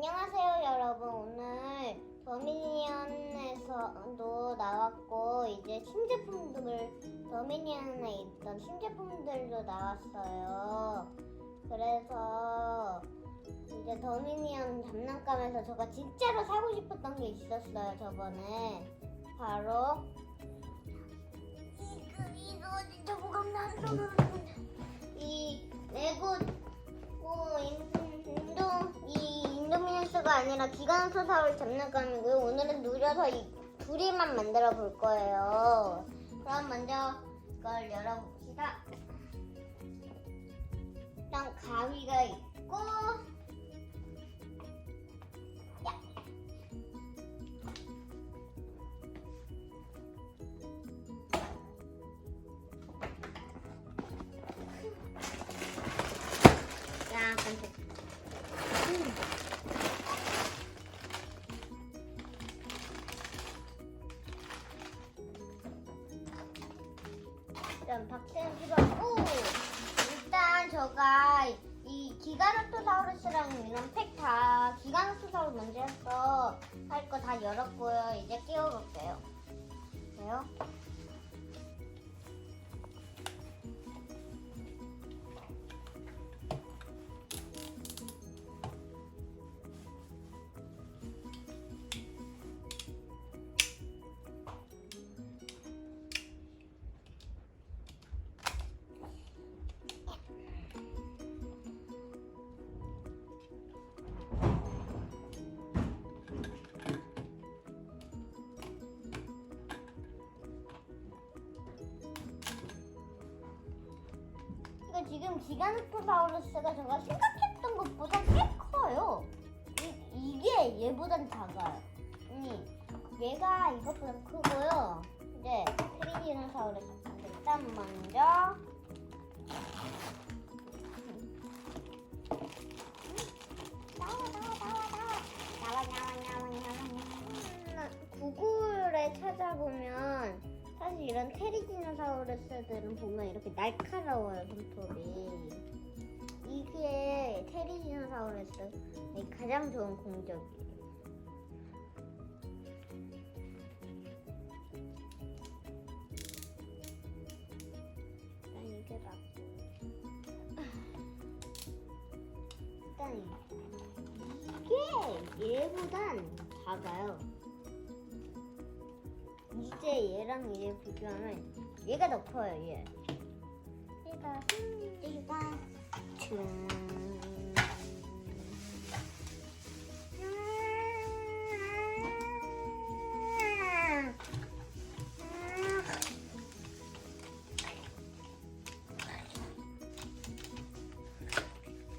안녕하세요 여러분 오늘 더미니언에서도 나왔고 이제 신제품들 더미니언에 있던 신제품들도 나왔어요 그래서 이제 더미니언 장난감에서 제가 진짜로 사고 싶었던 게 있었어요 저번에 바로 이거 이거 진짜 나서 이 레고 아니라 기간소사울 장난감이고요. 오늘은 누려서 이 둘이만 만들어 볼 거예요. 그럼 먼저 이걸 열어봅시다. 일단 가위가 있고 일단 박스는 필요하고 일단 제가 이 기가노토사우루스랑 이런 팩 다 기가노토사우루 먼저 해서 할 거 다 열었고요. 이제 끼워볼게요. 지금 기가노토사우루스가 제가 생각했던 것보다 꽤 커요. 이, 게 얘보단 작아요. 아니, 얘가 이것보다 크고요. 이제 트리디노사우루스. 일단 먼저 구글에 찾아보면 사실 이런 테리지노사우루스들은 보면 이렇게 날카로워요 손톱이. 이게 테리지노사우루스 가장 좋은 공적이에요. 일단 이게 맞고. 일단 이게 얘보단 작아요 이제 얘랑 얘 비교하면 얘가 더 커요 얘. 얘가 얘가 중.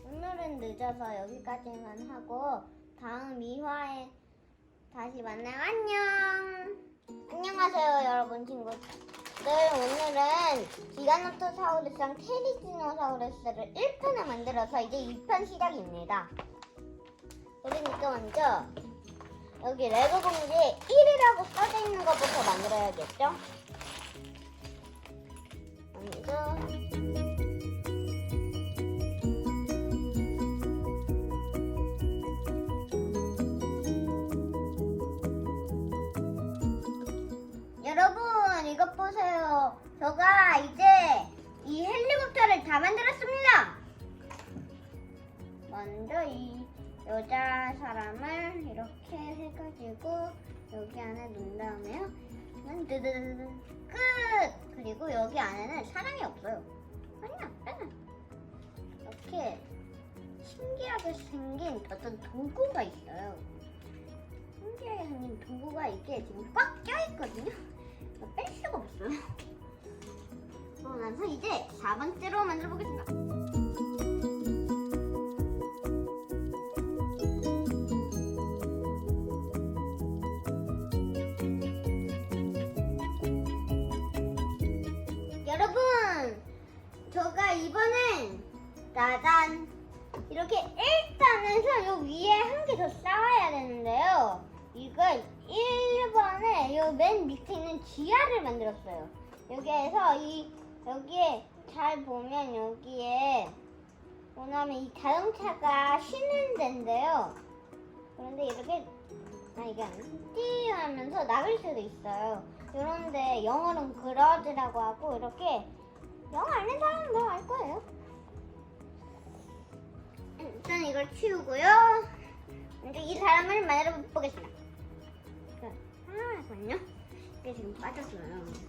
오늘은 늦어서 여기까지만 하고 다음 2화에 다시 만나요. 안녕. 안녕하세요, 여러분 친구들. 오늘은 기가노토사우루스랑 테리지노사우루스를 1편을 만들어서 이제 2편 시작입니다. 그러니까 먼저 여기 레고 공지에 1이라고 써져 있는 것부터 만들어야겠죠? 먼저 다 만들었습니다. 먼저 이 여자 사람을 이렇게 해가지고 여기 안에 넣은 다음에요. 드드드드 끝. 그리고 여기 안에는 사람이 없어요. 아니야, 빼는 이렇게 신기하게 생긴 어떤 도구가 있어요. 신기하게 생긴 도구가 이게 지금 꽉 껴있거든요. 뺄 수가 없어요. 그러고 나서 이제 4번째로 만들어 보겠습니다. 여러분, 제가 이번엔 짜잔 이렇게 일단은 요 위에 한 개 더 쌓아야 되는데요. 이걸 1번에 요 맨 밑에 있는 지하를 만들었어요. 여기에서 이 여기에 잘 보면 여기에 뭐냐면 이 자동차가 쉬는 데인데요. 그런데 이렇게 아 이게 띠 하면서 나갈 수도 있어요. 그런데 영어는 그러즈라고 하고 이렇게 영어 아는 사람은 뭐 알 거예요. 일단 이걸 치우고요. 이제 이 사람을 만들어 보겠습니다. 그, 아, 잠깐만요. 이게 지금 빠졌어요.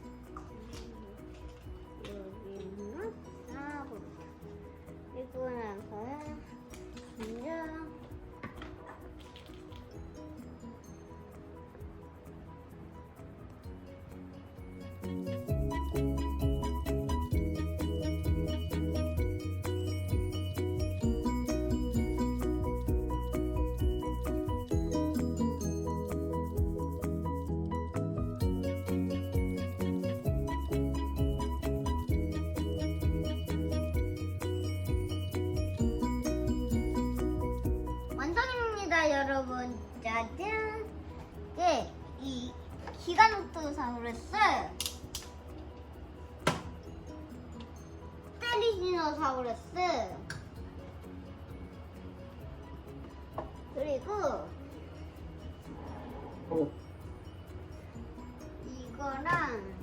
기가노토사우루스, 테리지노사우루스, 그리고 이거랑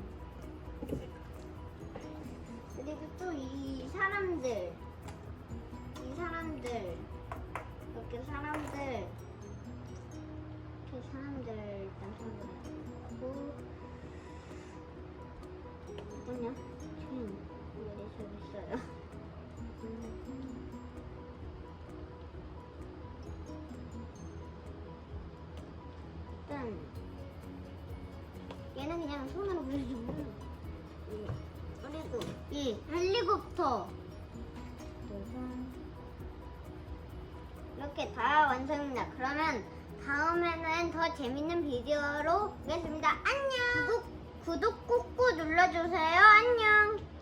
그리고 또 이 사람들, 이 사람들. 이렇게 사람들 이렇게 사람들 사람들 하고 뭐냐 지금 왜 저기 있어요 음. 일단 얘는 그냥 손으로 그려주고 그리고 이 헬리콥터. 이렇게 다 완성입니다. 그러면 다음에는 더 재밌는 비디오로 오겠습니다. 안녕! 구독, 구독 꾹꾹 눌러주세요. 안녕!